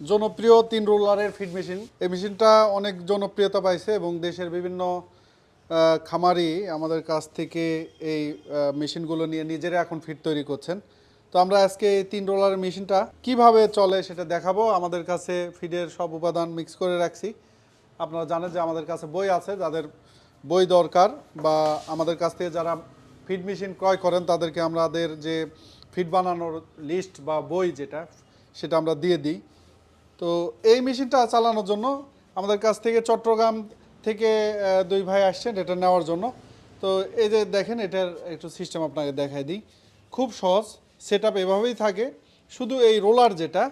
জনপ্রিয় তিন রোলারের feed machine. এই মেশিনটা অনেক জনপ্রিয়তা পাইছে এবং দেশের বিভিন্ন খামারি আমাদের কাছ থেকে এই মেশিনগুলো নিয়ে নিজেরা এখন ফিড তৈরি করছেন। তো আমরা আজকে এই তিন রোলারের মেশিনটা কীভাবে চলে সেটা দেখাবো। আমাদের কাছে ফিডের সব উপাদান মিক্স করে রাখছি। আপনারা জানেন যে আমাদের কাছে বই আছে, যাদের বই দরকার বা আমাদের কাছ থেকে যারা ফিড মেশিন ক্রয় করেন, তাদেরকে আমাদের যে ফিড বানানোর লিস্ট বা বই যেটা, সেটা আমরা দিয়ে দিই। তো এই মেশিনটা চালানোর জন্য আমাদের কাছ থেকে চট্টগ্রাম থেকে দুই ভাই আসছেন, এটা নেওয়ার জন্য। তো এই যে দেখেন, এটার একটু সিস্টেম আপনাকে দেখাই দিই। খুব সহজ সেট এভাবেই থাকে। শুধু এই রোলার যেটা,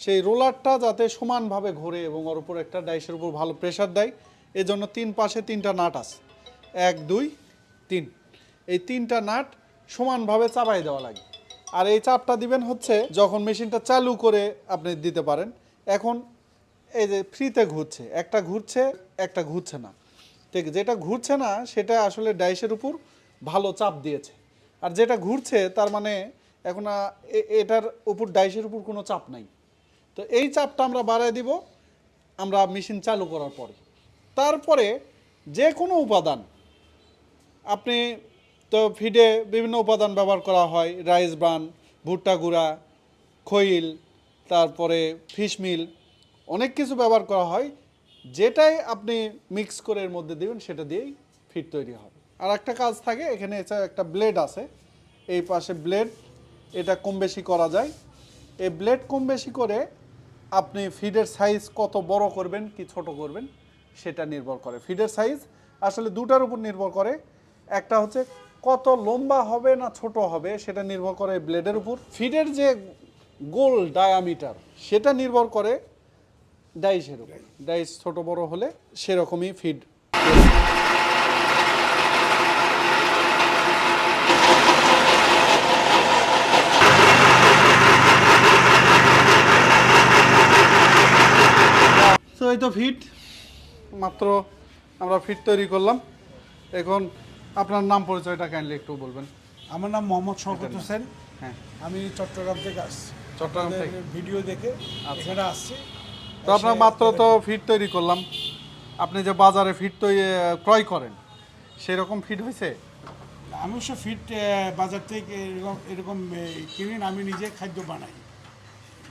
সেই রোলারটা যাতে সমানভাবে ঘোরে এবং ওর উপর একটা ডাইসের উপর ভালো প্রেশার দেয়, এজন্য তিন পাশে তিনটা নাট আছে। এক, দুই, তিন। এই তিনটা নাট সমানভাবে চাপাই দেওয়া লাগে। আর এই চাপটা দিবেন হচ্ছে, যখন মেশিনটা চালু করে আপনি দিতে পারেন এখন এই যে ফ্রিতে ঘুরছে, একটা ঘুরছে একটা ঘুরছে না। ঠিক, যেটা ঘুরছে না, সেটা আসলে ডাইসের উপর ভালো চাপ দিয়েছে। আর যেটা ঘুরছে, তার মানে এখন এটার উপর, ডাইসের উপর কোনো চাপ নাই। তো এই চাপটা আমরা বাড়ায় দিব, আমরা মেশিন চালু করার পরে। তারপরে যে কোনো উপাদান, আপনি তো ফিডে বিভিন্ন উপাদান ব্যবহার করা হয়, রাইস ব্রান, ভুট্টা গুঁড়া খইল তারপরে ফিশ মিল অনেক কিছু ব্যবহার করা হয়, যেটাই আপনি মিক্স করে এর মধ্যে দিবেন, সেটা দিয়েই ফিড তৈরি হবে। আর একটা কাজ থাকে, এখানে এছাড়া একটা ব্লেড আছে, এই পাশে ব্লেড এটা কম বেশি করা যায়। এই ব্লেড কম বেশি করে আপনি ফিডের সাইজ কত বড় করবেন, কি ছোট করবেন, সেটা নির্ভর করে। ফিডের সাইজ আসলে দুটার উপর নির্ভর করে। একটা হচ্ছে কত লম্বা হবে না ছোট হবে, সেটা নির্ভর করে ব্লেডের উপর। ফিডের যে গোল ডায়ামিটার সেটা নির্ভর করে ডাইসের উপর। ডাইস ছোট বড় হলে সেরকমই ফিড তো এই তো ফিট মাত্র আমরা ফিট তৈরি করলাম। এখন আপনার নাম পরিচয়টা কাইন্ডলি একটু বলবেন। আমার নাম মোহাম্মদ শওকত হোসেন। হ্যাঁ। আমি চট্টগ্রাম থেকে আসছি। চট্টগ্রাম থেকে? ভিডিও দেখে এখানে আসছি। তো আপনার মাত্র তো ফিট তৈরি করলাম। আপনি যে বাজারে ফিট তৈরি ক্রয় করেন সেরকম ফিট হয়েছে? আমি অবশ্য ফিট বাজার থেকে এরকম এরকম কিনি আমি নিজে খাদ্য বানাই।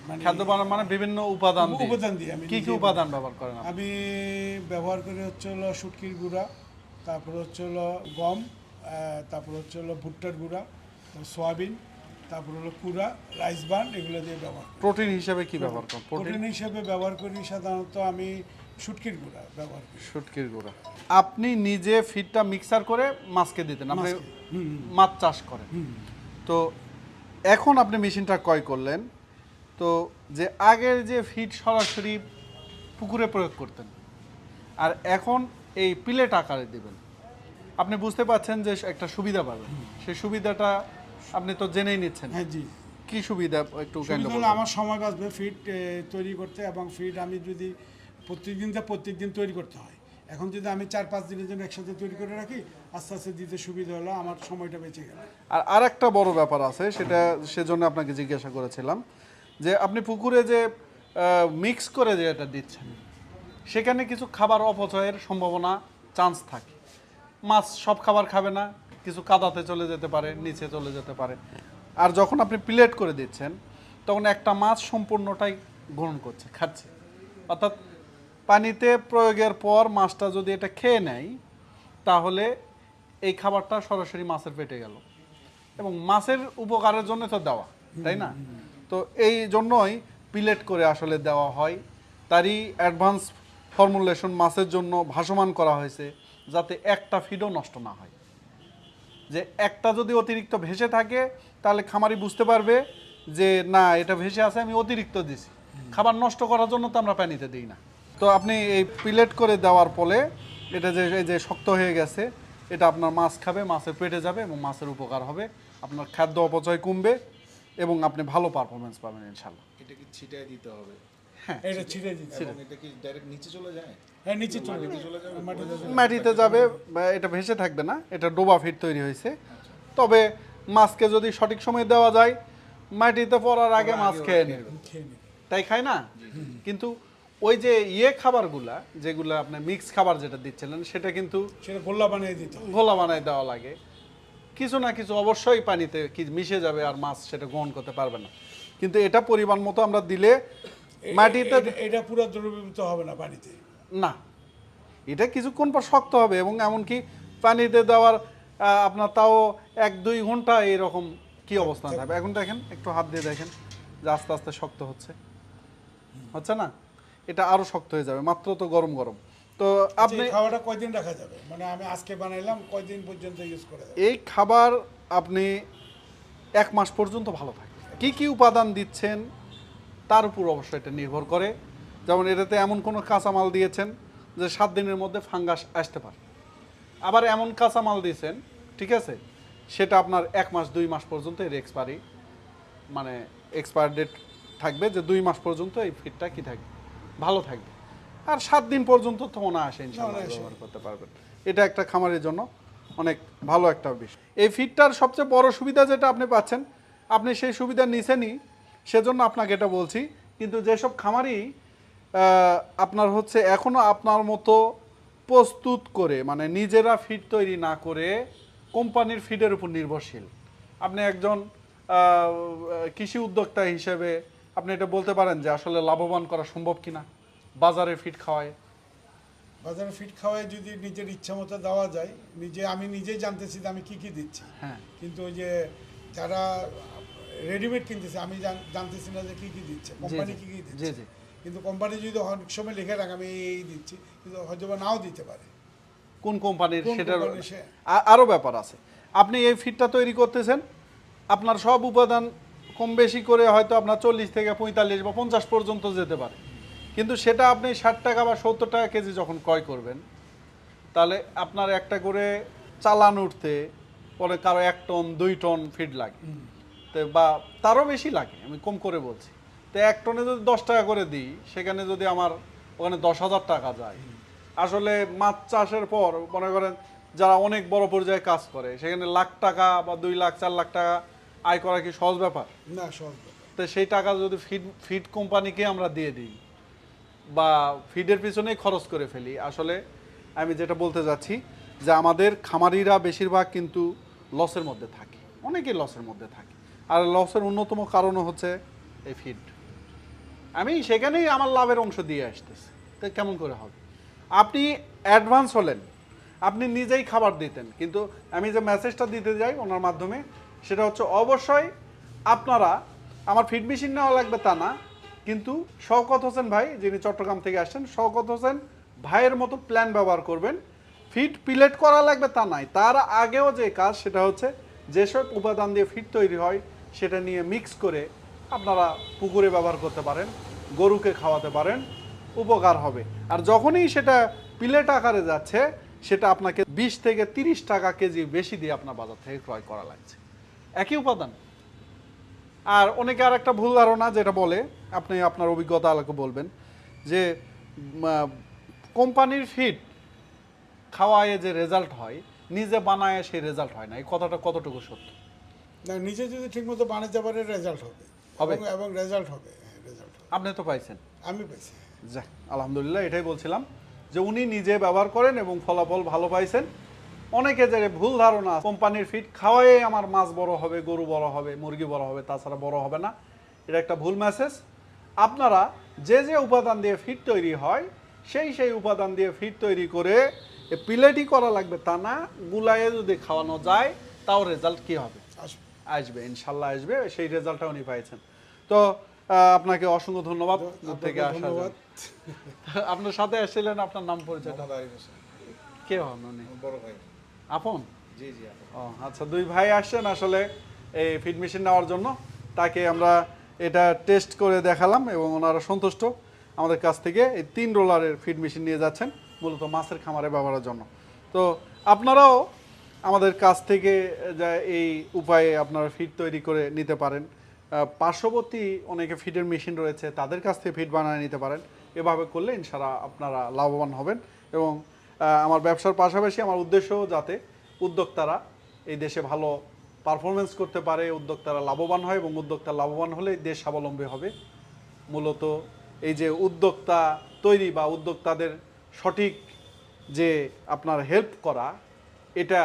মানে খাদ্য বানানো মানে বিভিন্ন উপাদান দিয়ে। উপাদান দিয়ে আমি কি কি উপাদান ব্যবহার করেন আমি ব্যবহার করি হচ্ছে হলো শুটকির গুঁড়া তারপর হচ্ছে হলো গম তারপর হচ্ছে হলো ভুট্টার গুঁড়া সয়াবিন তারপর হলো কুড়া রাইস বান এগুলো দিয়ে ব্যবহার প্রোটিন হিসেবে কি ব্যবহার করেন? প্রোটিন হিসেবে ব্যবহার করি সাধারণত আমি শুটকির গুঁড়া ব্যবহার করি। শুটকির গুঁড়া। আপনি নিজে ফিটটা মিক্সার করে মাছকে দিতেন আপনি মাছ চাষ করেন। তো এখন আপনি মেশিনটা ক্রয় করলেন তো যে আগের যে ফিট সরাসরি পুকুরে প্রয়োগ করতেন আর এখন এই প্লেট আকারে দিবেন আপনি বুঝতে পারছেন যে একটা সুবিধা পাবেন। সেই সুবিধাটা আপনি তো জেনেই নিচ্ছেন। হ্যাঁ জি। কি সুবিধা একটু সুবিধা হলো আমার সময় বাঁচবে ফিট তৈরি করতে এবং ফিট আমি যদি প্রত্যেকদিন যা প্রত্যেকদিন তৈরি করতে হয়। এখন যদি আমি চার পাঁচ দিনের জন্য একসাথে তৈরি করে রাখি আস্তে আস্তে দিতে সুবিধা হলো আমার সময়টা বেঁচে গেল। আর আরেকটা বড় ব্যাপার আছে সেটা সেজন্য আপনাকে জিজ্ঞাসা করেছিলাম যে আপনি পুকুরে যে মিক্স করে যে এটা দিচ্ছেন সেখানে কিছু খাবার অপচয়ের সম্ভাবনা চান্স থাকে। মাছ সব খাবার খাবে না কিছু কাদাতে চলে যেতে পারে, নিচে চলে যেতে পারে। আর যখন আপনি প্লেট করে দিচ্ছেন, তখন একটা মাছ সম্পূর্ণটাই গ্রহণ করছে, খাচ্ছে। অর্থাৎ পানিতে প্রয়োগের পর মাছটা যদি এটা খেয়ে নেয়, তাহলে এই খাবারটা সরাসরি মাছের পেটে গেল। এবং মাছের উপকারের জন্য তো দেওয়া, তাই না? তো এই জন্যই পিলেট করে আসলে দেওয়া হয়। তারই অ্যাডভান্স ফর্মুলেশন মাছের জন্য ভাসমান করা হয়েছে, যাতে একটা ফিডও নষ্ট না হয়। যে একটা যদি অতিরিক্ত ভেসে থাকে, তাহলে খামারি বুঝতে পারবে যে, না, এটা ভেসে আছে, আমি অতিরিক্ত দিছি। খাবার নষ্ট করার জন্য তো আমরা পানিতে দিই না। তো আপনি এই পিলেট করে দেওয়ার ফলে এটা যে, এই যে শক্ত হয়ে গেছে, এটা আপনার মাছ খাবে, মাছের পেটে যাবে এবং মাছের উপকার হবে। আপনার খাদ্য অপচয় কমবে এবং আপনি ভালো পারফরমেন্স পাবেন ইনশাল্লাহ। এটা কি ছিটায় দিতে হবে। এটা ছিঁড়ে দিচ্ছে। এবং এটা কি ডাইরেক্ট নিচে চলে যায়? হ্যাঁ নিচে চলে মাটিতে চলে যাবে? মাটিতে যাবে। বা এটা ভেসে থাকবে না এটা ডোবা ফিট তৈরি হয়েছে। তবে মাছকে যদি সঠিক সময় দেওয়া যায় মাটিতে পড়ার আগে মাছ খেয়ে নেবে। তাই খায় না? কিন্তু ওই যে ইয়ে খাবারগুলা যেগুলো আপনার মিক্স খাবার যেটা দিচ্ছিলেন সেটা কিন্তু সেটা গোল্লা বানিয়ে দিতে। ঘোলা বানায় দেওয়া লাগে। কিছু না কিছু অবশ্যই পানিতে কি মিশে যাবে আর মাছ সেটা গ্রহণ করতে পারবে না। কিন্তু এটা পরিমাণ মতো আমরা দিলে মাটিতে এটা- পুরো দ্রবীভূত হবে না পানিতে। না। এটা কিছুক্ষণ পর শক্ত হবে এবং এমনকি পানিতে দেওয়ার আপনার তাও এক দুই ঘণ্টা এরকম কি অবস্থান থাকবে। এখন দেখেন একটু হাত দিয়ে দেখেন যে আস্তে আস্তে শক্ত হচ্ছে। হচ্ছে না? এটা আরও শক্ত হয়ে যাবে মাত্র তো গরম গরম। তো আপনি আপনি খাওয়াটা কয়দিন রাখা যাবে? মানে আমি আজকে বানাইলাম কয়দিন পর্যন্ত ইউজ করা এই খাবার আপনি এক মাস পর্যন্ত ভালো থাকে কি কি উপাদান দিচ্ছেন তার উপর অবশ্যই এটা নির্ভর করে। যেমন এটাতে এমন কোনো কাঁচামাল দিয়েছেন যে সাত দিনের মধ্যে ফাঙ্গাস আসতে পারে। আবার এমন কাঁচামাল দিয়েছেন ঠিক আছে? সেটা আপনার এক মাস দুই মাস পর্যন্ত এর এক্সপায়ারি মানে এক্সপায়ার ডেট থাকবে যে দুই মাস পর্যন্ত এই ফিডটা কি থাকবে? ভালো থাকবে। আর সাত দিন পর্যন্ত তো মনে আসে ইনশাল্লাহ ব্যবহার করতে পারবেন। এটা একটা খামারের জন্য অনেক ভালো একটা বিষয়। এই ফিডটার সবচেয়ে বড় সুবিধা যেটা আপনি পাচ্ছেন আপনি সেই সুবিধা নিছেনই সেজন্য আপনাকে এটা বলছি। কিন্তু যেসব খামারই আহ, আপনার হচ্ছে এখনও আপনার মতো প্রস্তুত করে মানে নিজেরা ফিড তৈরি না করে কোম্পানির ফিডের উপর নির্ভরশীল। আপনি একজন কৃষি উদ্যোক্তা হিসেবে আপনি এটা বলতে পারেন যে আসলে লাভবান করা সম্ভব কিনা? বাজারে ফিড খাওয়ায়। বাজারে ফিট খাওয়ায় যদি নিজের ইচ্ছা মতো দেওয়া যায় নিজে আমি নিজেই জানতেছি যে আমি কি কি দিচ্ছি। হ্যাঁ। কিন্তু ওই যে যারা রেডিমেড কিনতেছে। আমি জান- জানতেছি না যে কী কী দিচ্ছে কোম্পানি কী কী দিচ্ছে। কিন্তু কোম্পানি যদি অনেক সময় লিখে রাখে আমি এই দিচ্ছি কিন্তু হয়তো নাও দিতে পারে। কোন কোম্পানির কোন সেটার কোম্পানির সে- আ- আরও ব্যাপার আছে। আপনি এই ফিডটা তৈরি করতেছেন আপনার সব উপাদান কম বেশি করে হয়তো আপনার চল্লিশ থেকে পঁয়তাল্লিশ বা পঞ্চাশ পর্যন্ত যেতে পারে। কিন্তু সেটা আপনি ষাট টাকা বা সত্তর টাকা কেজি যখন ক্রয় করবেন তাহলে আপনার একটা করে চালান উঠতে পরে কারও এক টন দুই টন ফিড লাগে। তো বা তারও বেশি লাগে আমি কম করে বলছি। তো এক টনে যদি দশ টাকা করে দিই সেখানে যদি আমার ওখানে দশ হাজার টাকা যায়। আসলে মাছ চাষের পর মনে করেন যারা অনেক বড় পর্যায়ে কাজ করে সেখানে লাখ টাকা বা দুই লাখ চার লাখ টাকা আয় করা কি সহজ ব্যাপার? না সহজ তো সেই টাকা যদি ফিড ফিড কোম্পানিকে আমরা দিয়ে দিই বা ফিডের পিছনেই খরচ করে ফেলি আসলে আমি যেটা বলতে যাচ্ছি যে আমাদের খামারিরা বেশিরভাগ কিন্তু লসের মধ্যে থাকে অনেকেই লসের মধ্যে থাকে। আর লসের অন্যতম কারণও হচ্ছে এই ফিড আমি সেখানেই আমার লাভের অংশ দিয়ে আসতেছি। তো কেমন করে হবে? আপনি অ্যাডভান্স হলেন, আপনি নিজেই খাবার দিতেন, কিন্তু আমি যে মেসেজটা দিতে যাই ওনার মাধ্যমে, সেটা হচ্ছে অবশ্যই আপনারা, আমার ফিড মেশিন নেওয়া লাগবে তা না, কিন্তু শওকত হোসেন ভাই, যিনি চট্টগ্রাম থেকে আসছেন, শওকত হোসেন ভাইয়ের মতো প্ল্যান ব্যবহার করবেন। ফিড পিলেট করা লাগবে তা নাই, তার আগেও যে কাজ, সেটা হচ্ছে যেসব উপাদান দিয়ে ফিড তৈরি হয় সেটা নিয়ে মিক্স করে আপনারা পুকুরে ব্যবহার করতে পারেন, গরুকে খাওয়াতে পারেন, উপকার হবে। আর যখনই সেটা পিলেট আকারে যাচ্ছে, সেটা আপনাকে বিশ থেকে তিরিশ টাকা কেজি বেশি দিয়ে আপনার বাজার থেকে ক্রয় করা লাগছে। একই উপাদান। আর অনেকে আর একটা ভুল ধারণা যেটা বলে, আপনি আপনার অভিজ্ঞতা আলোকে বলবেন, যে কোম্পানির ফিড খাওয়ায় যে রেজাল্ট হয়, নিজে বানায় সেই রেজাল্ট হয় না। এই কথাটা কতটুকু সত্য? না নিজে যদি ঠিকমতো বানাতে পারে রেজাল্ট হবে। হবে? এবং- রেজাল্ট হবে হ্যাঁ রেজাল্ট আপনি তো পাইছেন। আমি পেয়েছি যাক আলহামদুলিল্লাহ এটাই বলছিলাম যে উনি নিজে ব্যবহার করেন এবং ফলাফল ভালো পাইছেন। অনেকে যে ভুল ধারণা কোম্পানির ফিড খাওয়াই আমার মাছ বড় হবে গরু বড় হবে মুরগি বড় হবে তাছাড়া বড় হবে না। এটা একটা ভুল মেসেজ আপনারা যে যে উপাদান দিয়ে ফিড তৈরি হয় সেই সেই উপাদান দিয়ে ফিড তৈরি করে পিলেটই করা লাগবে তা না গুলায়ে যদি খাওয়ানো যায় তাও রেজাল্ট কি হবে? আসবে ইনশাল্লাহ আসবে সেই রেজাল্টটা উনি পাইছেন। তো আপনাকে অসংখ্য ধন্যবাদ দূর থেকে আসার আপনার সাথে এসেছিলেন আপনার নাম পরিচয়টা? আরিফ কে হন উনি? বড় ভাই। আপন? জি জি ও আচ্ছা দুই ভাই আসছেন আসলে এই ফিড মেশিন নেওয়ার জন্য। তাকে আমরা এটা টেস্ট করে দেখালাম এবং ওনারা সন্তুষ্ট। আমাদের কাছ থেকে এই তিন রোলারের ফিড মেশিন নিয়ে যাচ্ছেন মূলত মাছের খামারে ব্যবহারের জন্য। তো আপনারাও আমাদের কাছ থেকে যা এই উপায়ে আপনারা ফিড তৈরি করে নিতে পারেন। পার্শ্ববর্তী অনেকে ফিডের মেশিন রয়েছে, তাদের কাছ থেকে ফিড বানিয়ে নিতে পারেন। এভাবে করলে ইনশাল্লাহ আপনারা লাভবান হবেন এবং আমার ব্যবসার পাশাপাশি আমার উদ্দেশ্য যাতে উদ্যোক্তারা এই দেশে ভালো পারফরমেন্স করতে পারে, উদ্যোক্তারা লাভবান হয় এবং উদ্যোক্তা লাভবান হলে দেশ স্বাবলম্বী হবে। মূলত এই যে উদ্যোক্তা তৈরি বা উদ্যোক্তাদের সঠিক যে আপনার হেল্প করা এটা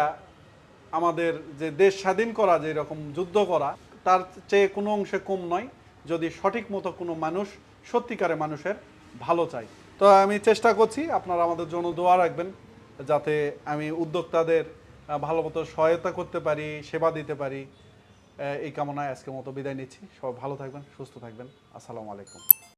আমাদের যে দেশ স্বাধীন করা, যে রকম যুদ্ধ করা, তার চেয়ে কোনো অংশে কম নয়, যদি সঠিক মতো কোনো মানুষ সত্যিকারে মানুষের ভালো চাই তো আমি চেষ্টা করছি, আপনারা আমাদের জন্য দোয়া রাখবেন, যাতে আমি উদ্যোক্তাদের ভালো মতো সহায়তা করতে পারি, সেবা দিতে পারি। এই কামনায় আজকের মতো বিদায় নিচ্ছি। সবাই ভালো থাকবেন, সুস্থ থাকবেন। আসসালামু আলাইকুম।